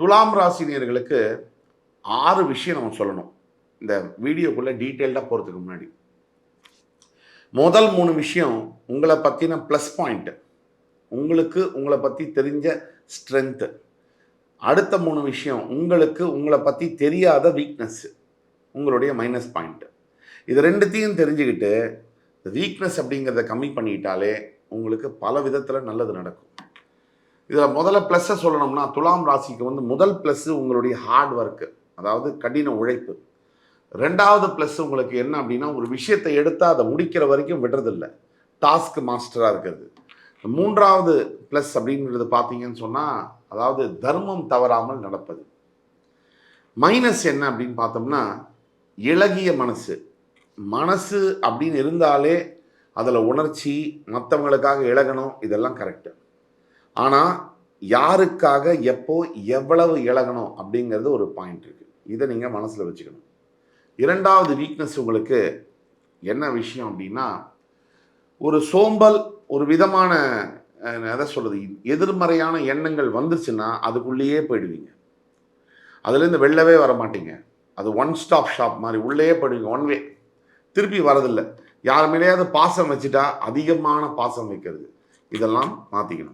துலாம் ராசினியர்களுக்கு ஆறு விஷயம் நம்ம சொல்லணும். இந்த வீடியோக்குள்ளே டீட்டெயில்டாக போகிறதுக்கு முன்னாடி. முதல் மூணு விஷயம் உங்களை பற்றின ப்ளஸ் பாயிண்ட்டு உங்களுக்கு உங்களை பற்றி தெரிஞ்ச ஸ்ட்ரென்த்து அடுத்த மூணு விஷயம் உங்களுக்கு உங்களை பற்றி தெரியாத வீக்னஸ்ஸு உங்களுடைய மைனஸ் பாயிண்ட்டு இது ரெண்டுத்தையும் தெரிஞ்சுக்கிட்டு வீக்னஸ் அப்படிங்கிறத கம்மி பண்ணிக்கிட்டாலே உங்களுக்கு பல விதத்தில் நல்லது நடக்கும். இதில் முதல்ல ப்ளஸ்ஸை சொல்லணும்னா துலாம் ராசிக்கு வந்து முதல் ப்ளஸ்ஸு உங்களுடைய ஹார்ட் ஒர்க்கு அதாவது கடின உழைப்பு. ரெண்டாவது ப்ளஸ் உங்களுக்கு என்ன அப்படின்னா ஒரு விஷயத்தை எடுத்தால் அதை முடிக்கிற வரைக்கும் விடுறதில்ல. டாஸ்க் மாஸ்டராக இருக்கிறது. மூன்றாவது ப்ளஸ் அப்படிங்கிறது பார்த்தீங்கன்னு சொன்னால் அதாவது தர்மம் தவறாமல் நடப்பது. மைனஸ் என்ன அப்படின்னு பார்த்தோம்னா இழகிய மனசு. மனசு அப்படின்னு இருந்தாலே அதில் உணர்ச்சி மற்றவங்களுக்காக இழகணும் இதெல்லாம் கரெக்டு ஆனால் யாருக்காக எப்போ எவ்வளவு இழகணும் அப்படிங்கிறது ஒரு பாயிண்ட் இருக்குது இதை நீங்கள் மனசில் வச்சுக்கணும். இரண்டாவது வீக்னஸ் உங்களுக்கு என்ன விஷயம் அப்படின்னா ஒரு சோம்பல் ஒரு விதமான எதை சொல்கிறது எதிர்மறையான எண்ணங்கள் வந்துச்சுன்னா அதுக்குள்ளேயே போயிடுவீங்க. அதுலேருந்து வெளிலவே வர மாட்டீங்க அது ஒன் ஸ்டாப் ஷாப் மாதிரி உள்ளேயே போயிடுவீங்க. ஒன் வே திருப்பி வரதில்லை. யார் மேலேயாவது பாசம் வச்சுட்டா அதிகமான பாசம் வைக்கிறது. இதெல்லாம் மாற்றிக்கணும்